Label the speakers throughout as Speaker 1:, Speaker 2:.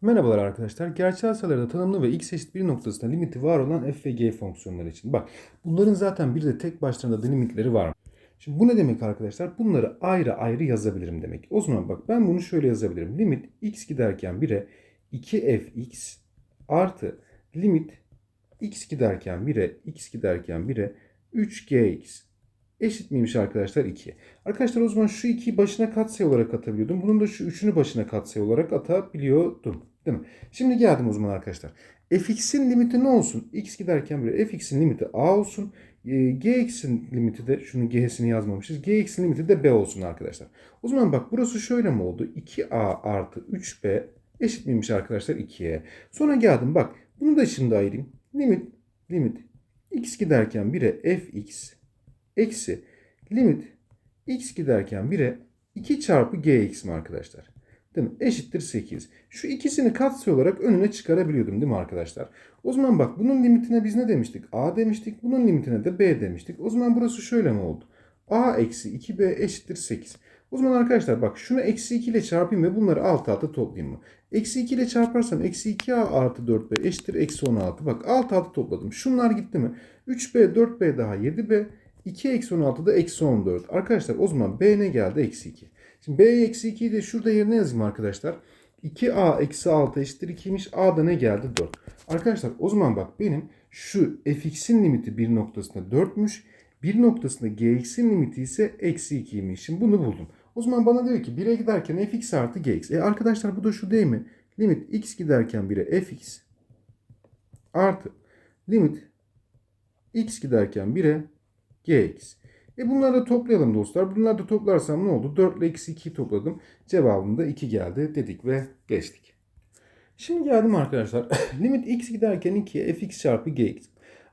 Speaker 1: Merhabalar arkadaşlar. Gerçel sayılarda tanımlı ve x eşit 1 noktasında limiti var olan f ve g fonksiyonları için. Bak bunların zaten bir de tek başlarına da limitleri var. Şimdi bu ne demek arkadaşlar? Bunları ayrı ayrı yazabilirim demek. O zaman bak ben bunu şöyle yazabilirim. Limit x giderken 1'e 2fx artı limit x giderken 1'e x giderken 1'e 3gx eşit miymiş arkadaşlar 2. Arkadaşlar o zaman şu 2'yi başına katsayı olarak atabiliyordum. Bunun da şu 3'ünü başına katsayı olarak atabiliyordum. Değil mi? Şimdi geldim o zaman arkadaşlar. fx'in limiti ne olsun? x giderken böyle fx'in limiti a olsun. E, gx'in limiti de şunun g'sini yazmamışız. gx'in limiti de b olsun arkadaşlar. O zaman bak burası şöyle mi oldu? 2a artı 3b eşit miymiş arkadaşlar 2'ye. Sonra geldim bak bunu da şimdi ayırayım. Limit limit x giderken 1'e fx eksi limit x giderken 1'e 2 çarpı gx mi arkadaşlar? Değil mi? Eşittir 8. Şu ikisini katsayı olarak önüne çıkarabiliyordum değil mi arkadaşlar? O zaman bak bunun limitine biz ne demiştik? a demiştik. Bunun limitine de b demiştik. O zaman burası şöyle mi oldu? a eksi 2b eşittir 8. O zaman arkadaşlar bak şunu eksi 2 ile çarpayım ve bunları alt alta toplayayım mı? Eksi 2 ile çarparsam eksi 2a artı 4b eşittir eksi 16. Bak alt alta topladım. Şunlar gitti mi? 3b 4b daha 7b 2 eksi 16 da eksi 14. Arkadaşlar o zaman b ne geldi? Eksi 2. Şimdi b eksi 2'yi de şurada yerine yazayım arkadaşlar. 2a eksi 6 eşittir 2'ymiş. a da ne geldi? 4. Arkadaşlar o zaman bak benim şu fx'in limiti bir noktasında 4'müş. Bir noktasında gx'in limiti ise eksi 2'ymiş. Şimdi bunu buldum. O zaman bana diyor ki 1'e giderken fx artı gx. E arkadaşlar bu da şu değil mi? Limit x giderken 1'e fx artı limit x giderken 1'e gx. E bunları da toplayalım dostlar. Bunları da toplarsam ne oldu? 4 ile eksi 2'yi topladım. Cevabım da 2 geldi dedik ve geçtik. Şimdi geldim arkadaşlar. Limit x giderken 2'ye fx çarpı gx.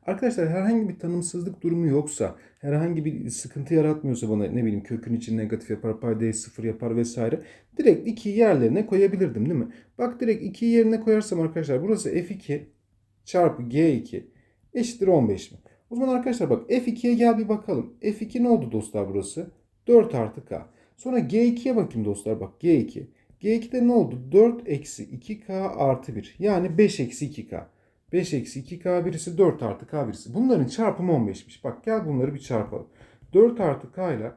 Speaker 1: Arkadaşlar herhangi bir tanımsızlık durumu yoksa, herhangi bir sıkıntı yaratmıyorsa bana ne bileyim kökün için negatif yapar, paydayı sıfır yapar vesaire. Direkt 2'yi yerlerine koyabilirdim değil mi? Bak direkt 2'yi yerine koyarsam arkadaşlar burası f2 çarpı g2 eşittir 15 mi? O zaman arkadaşlar bak F2'ye gel bir bakalım. F2 ne oldu dostlar burası? 4 artı K. Sonra G2'ye bakayım dostlar bak G2. G2'de ne oldu? 4 eksi 2K artı 1. Yani 5 eksi 2K. 5 eksi 2K birisi 4 artı K birisi. Bunların çarpımı 15'miş. Bak gel bunları bir çarpalım. 4 artı K ile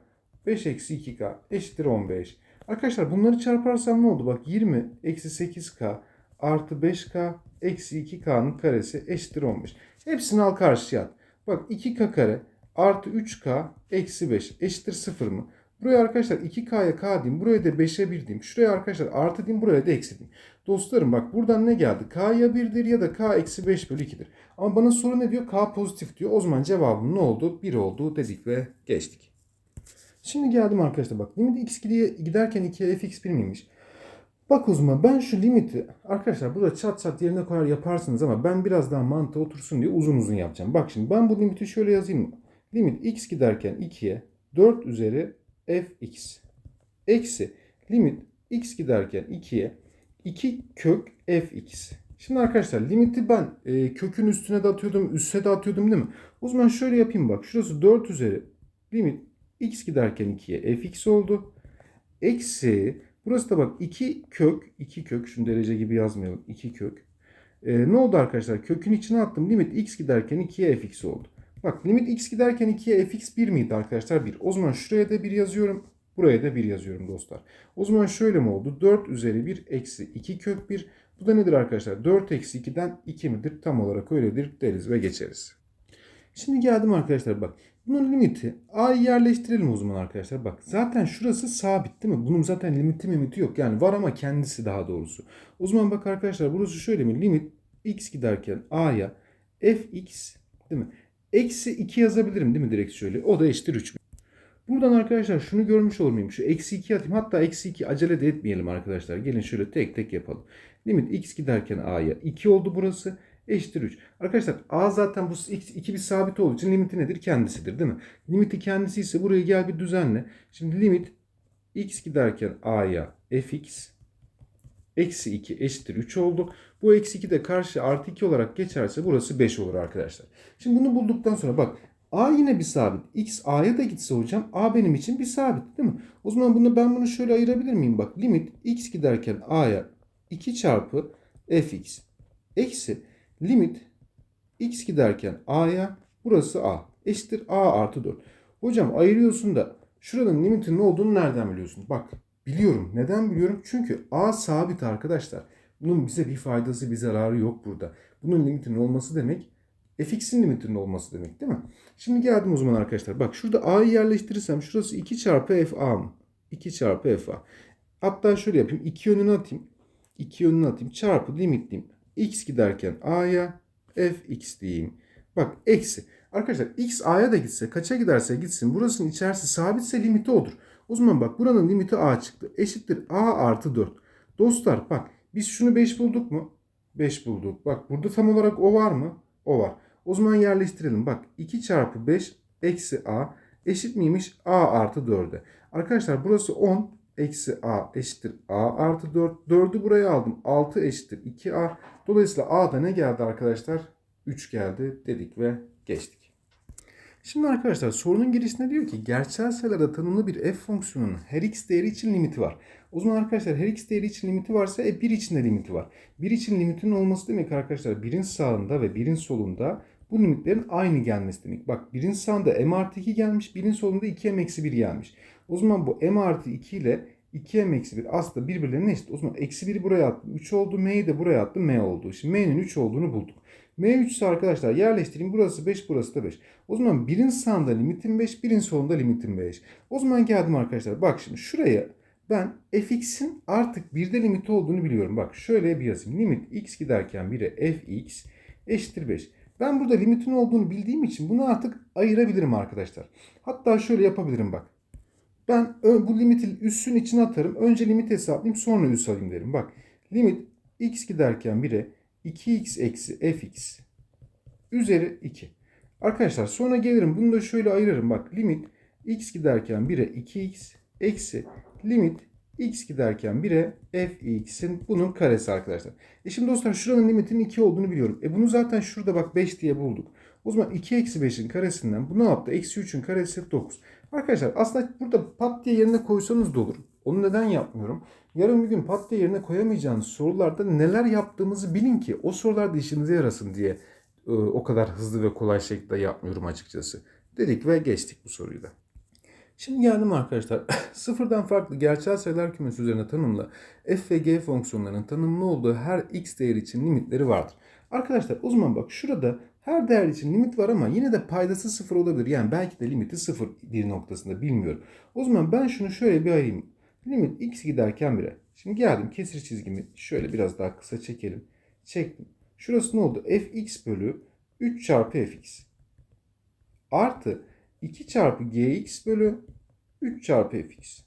Speaker 1: 5 eksi 2K eşittir 15. Arkadaşlar bunları çarparsam ne oldu? Bak 20 eksi 8K artı 5K eksi 2K'nın karesi eşittir 15. Hepsini al karşıya at. Bak 2k kare artı 3k eksi 5 eşittir 0 mı? Buraya arkadaşlar 2k'ya k diyeyim. Buraya da 5'e 1 diyeyim. Şuraya arkadaşlar artı diyeyim. Buraya da eksi diyeyim. Dostlarım bak buradan ne geldi? k ya 1'dir ya da k eksi 5 bölü 2'dir. Ama bana soru ne diyor? k pozitif diyor. O zaman cevabım ne oldu? 1 oldu dedik ve geçtik. Şimdi geldim arkadaşlar bak. Limit x giderken 2'ye fx 1 miymiş? Bak o zaman ben şu limiti arkadaşlar burada çat çat yerine koyar yaparsınız ama ben biraz daha mantığı otursun diye uzun uzun yapacağım. Bak şimdi ben bu limiti şöyle yazayım mı? Limit x giderken 2'ye 4 üzeri fx eksi limit x giderken 2'ye 2 kök fx. Şimdi arkadaşlar limiti ben e, kökün üstüne de atıyordum, üste de atıyordum değil mi? O zaman şöyle yapayım bak. Şurası 4 üzeri limit x giderken 2'ye fx oldu. Eksi Burası da bak 2 kök, 2 kök, şunu derece gibi yazmayalım. 2 kök. Ee, ne oldu arkadaşlar? Kökün içine attım. Limit x giderken 2'ye fx oldu. Bak limit x giderken 2'ye fx 1 miydi arkadaşlar? 1. O zaman şuraya da 1 yazıyorum. Buraya da 1 yazıyorum dostlar. O zaman şöyle mi oldu? 4 üzeri 1 eksi 2 kök 1. Bu da nedir arkadaşlar? 4 eksi 2'den 2 midir? Tam olarak öyledir deriz ve geçeriz. Şimdi geldim arkadaşlar bak. Bunun limiti a'yı yerleştirelim o zaman arkadaşlar. Bak zaten şurası sabit değil mi? Bunun zaten limiti limiti yok. Yani var ama kendisi daha doğrusu. O zaman bak arkadaşlar burası şöyle mi? Limit x giderken a'ya fx değil mi? Eksi 2 yazabilirim değil mi direkt şöyle? O da eşittir 3. Buradan arkadaşlar şunu görmüş olur muyum? Şu eksi 2 atayım. Hatta eksi 2 acele de etmeyelim arkadaşlar. Gelin şöyle tek tek yapalım. Limit x giderken a'ya 2 oldu burası eşittir 3. Arkadaşlar a zaten bu x 2 bir sabit olduğu için limiti nedir? Kendisidir değil mi? Limiti kendisi ise buraya gel bir düzenle. Şimdi limit x giderken a'ya fx eksi 2 eşittir 3 oldu. Bu eksi 2 de karşı artı 2 olarak geçerse burası 5 olur arkadaşlar. Şimdi bunu bulduktan sonra bak a yine bir sabit. x a'ya da gitse hocam a benim için bir sabit değil mi? O zaman bunu ben bunu şöyle ayırabilir miyim? Bak limit x giderken a'ya 2 çarpı fx eksi limit x giderken a'ya burası a eşittir a artı 4. Hocam ayırıyorsun da şuranın limitin ne olduğunu nereden biliyorsun? Bak biliyorum. Neden biliyorum? Çünkü a sabit arkadaşlar. Bunun bize bir faydası bir zararı yok burada. Bunun limitinin olması demek fx'in limitinin olması demek değil mi? Şimdi geldim o zaman arkadaşlar. Bak şurada a'yı yerleştirirsem şurası 2 çarpı fa mı? 2 çarpı fa. Hatta şöyle yapayım. 2 yönünü atayım. 2 yönünü atayım. Çarpı limitleyeyim. X giderken a'ya fx diyeyim. Bak eksi. Arkadaşlar x a'ya da gitse kaça giderse gitsin burasının içerisi sabitse limiti odur. O zaman bak buranın limiti a çıktı. Eşittir a artı 4. Dostlar bak biz şunu 5 bulduk mu? 5 bulduk. Bak burada tam olarak o var mı? O var. O zaman yerleştirelim. Bak 2 çarpı 5 eksi a eşit miymiş? a artı 4'e. Arkadaşlar burası 10 eksi a eşittir a artı 4. 4'ü buraya aldım. 6 eşittir 2a. Dolayısıyla a'da ne geldi arkadaşlar? 3 geldi dedik ve geçtik. Şimdi arkadaşlar sorunun girişinde diyor ki gerçel sayılarda tanımlı bir f fonksiyonunun her x değeri için limiti var. O zaman arkadaşlar her x değeri için limiti varsa e 1 için de limiti var. 1 için limitinin olması demek arkadaşlar 1'in sağında ve 1'in solunda bu limitlerin aynı gelmesi demek. Bak 1'in sağında m artı 2 gelmiş 1'in solunda 2m eksi 1 gelmiş. O zaman bu m artı 2 ile 2m eksi 1 aslında birbirlerine eşit. O zaman eksi 1'i buraya attım 3 oldu m'yi de buraya attım m oldu. Şimdi m'nin 3 olduğunu bulduk. M3 ise arkadaşlar yerleştireyim. Burası 5, burası da 5. O zaman birin sağında limitim 5, birin solunda limitim 5. O zaman geldim arkadaşlar. Bak şimdi şuraya ben fx'in artık birde limiti olduğunu biliyorum. Bak şöyle bir yazayım. Limit x giderken 1'e fx eşittir 5. Ben burada limitin olduğunu bildiğim için bunu artık ayırabilirim arkadaşlar. Hatta şöyle yapabilirim bak. Ben bu limiti üssün içine atarım. Önce limit hesaplayayım sonra üs alayım derim. Bak limit x giderken 1'e 2x eksi fx üzeri 2. Arkadaşlar sonra gelirim bunu da şöyle ayırırım. Bak limit x giderken 1'e 2x eksi limit x giderken 1'e fx'in bunun karesi arkadaşlar. E şimdi dostlar şuranın limitinin 2 olduğunu biliyorum. E bunu zaten şurada bak 5 diye bulduk. O zaman 2 eksi 5'in karesinden bu ne yaptı? Eksi 3'ün karesi 9. Arkadaşlar aslında burada pat diye yerine koysanız da olur. Onu neden yapmıyorum? Yarın bir gün pat diye yerine koyamayacağınız sorularda neler yaptığımızı bilin ki o sorularda işinize yarasın diye e, o kadar hızlı ve kolay şekilde yapmıyorum açıkçası. Dedik ve geçtik bu soruyu da. Şimdi geldim arkadaşlar. Sıfırdan farklı gerçel sayılar kümesi üzerine tanımlı f ve g fonksiyonlarının tanımlı olduğu her x değeri için limitleri vardır. Arkadaşlar o zaman bak şurada her değer için limit var ama yine de paydası sıfır olabilir. Yani belki de limiti sıfır bir noktasında bilmiyorum. O zaman ben şunu şöyle bir ayırayım. Limit x giderken 1'e. Şimdi geldim kesir çizgimi şöyle biraz daha kısa çekelim. Çektim. Şurası ne oldu? fx bölü 3 çarpı fx. Artı 2 çarpı gx bölü 3 çarpı fx.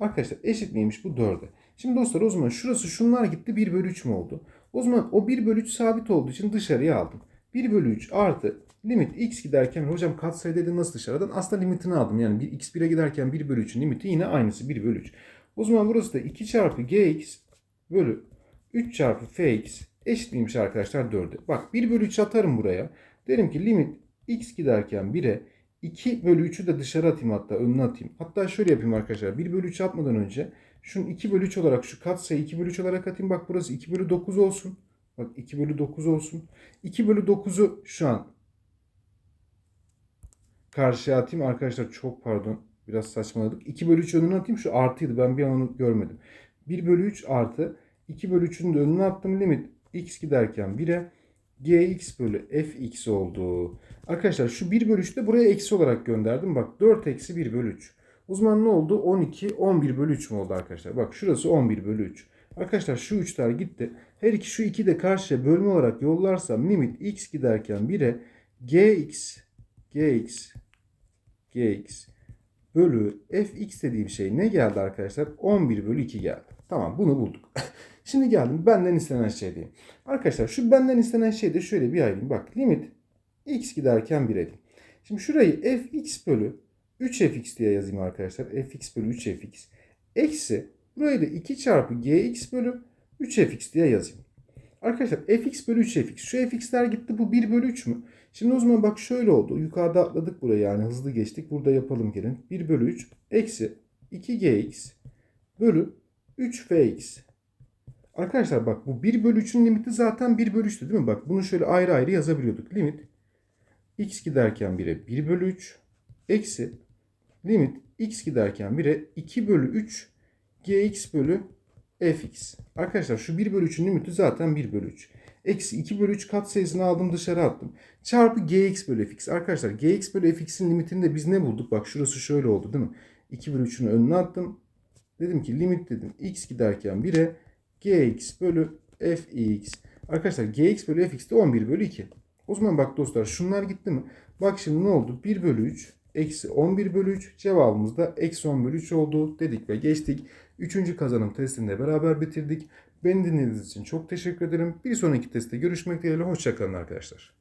Speaker 1: Arkadaşlar eşit miymiş bu 4'e? Şimdi dostlar o zaman şurası şunlar gitti 1 bölü 3 mü oldu? O zaman o 1 bölü 3 sabit olduğu için dışarıya aldım. 1 bölü 3 artı limit x giderken hocam katsayı dedi nasıl dışarıdan? Aslında limitini aldım. Yani bir, x 1'e giderken 1 bölü 3'ün limiti yine aynısı 1 bölü 3. O zaman burası da 2 çarpı gx bölü 3 çarpı fx eşit miymiş arkadaşlar 4'e. Bak 1 bölü 3 atarım buraya. Derim ki limit x giderken 1'e 2 bölü 3'ü de dışarı atayım hatta önüne atayım. Hatta şöyle yapayım arkadaşlar. 1 bölü 3 atmadan önce şunu 2 bölü 3 olarak şu katsayı 2 bölü 3 olarak atayım. Bak burası 2 bölü 9 olsun. Bak 2 bölü 9 olsun. 2 bölü 9'u şu an karşıya atayım. Arkadaşlar çok pardon. Biraz saçmaladık. 2 bölü 3 önüne atayım. Şu artıydı. Ben bir an onu görmedim. 1 bölü 3 artı 2 bölü 3'ün de önüne attım. Limit x giderken 1'e gx bölü fx oldu. Arkadaşlar şu 1 bölü 3'ü de buraya eksi olarak gönderdim. Bak 4 eksi 1 bölü 3. O zaman ne oldu? 12, 11 bölü 3 mü oldu arkadaşlar? Bak şurası 11 bölü 3. Arkadaşlar şu 3'ler gitti. Her iki şu 2 de karşıya bölme olarak yollarsam limit x giderken 1'e gx gx gx bölü fx dediğim şey ne geldi arkadaşlar? 11 bölü 2 geldi. Tamam bunu bulduk. Şimdi geldim benden istenen şey diyeyim. Arkadaşlar şu benden istenen şey de şöyle bir ayırayım. Bak limit x giderken 1'e diyeyim. Şimdi şurayı fx bölü 3fx diye yazayım arkadaşlar. fx bölü 3fx. Eksi burayı da 2 çarpı gx bölü 3fx diye yazayım. Arkadaşlar fx bölü 3fx. Şu fx'ler gitti bu 1 bölü 3 mü? Şimdi o zaman bak şöyle oldu. Yukarıda atladık buraya yani hızlı geçtik. Burada yapalım gelin. 1 bölü 3 eksi 2gx bölü 3fx. Arkadaşlar bak bu 1 bölü 3'ün limiti zaten 1 bölü 3'tü değil mi? Bak bunu şöyle ayrı ayrı yazabiliyorduk. Limit x giderken 1'e 1 bölü 3 eksi limit x giderken 1'e 2 bölü 3 gx bölü fx. Arkadaşlar şu 1 bölü 3'ün limiti zaten 1 bölü 3. Eksi 2 bölü 3 kat sayısını aldım dışarı attım. Çarpı gx bölü fx. Arkadaşlar gx bölü fx'in limitini de biz ne bulduk? Bak şurası şöyle oldu değil mi? 2 bölü 3'ün önüne attım. Dedim ki limit dedim x giderken 1'e gx bölü fx. Arkadaşlar gx bölü fx de 11 bölü 2. O zaman bak dostlar şunlar gitti mi? Bak şimdi ne oldu? 1 bölü 3 eksi 11 bölü 3 cevabımız da eksi 10 bölü 3 oldu dedik ve geçtik. Üçüncü kazanım testinde beraber bitirdik. Beni dinlediğiniz için çok teşekkür ederim. Bir sonraki testte görüşmek dileğiyle. Hoşçakalın arkadaşlar.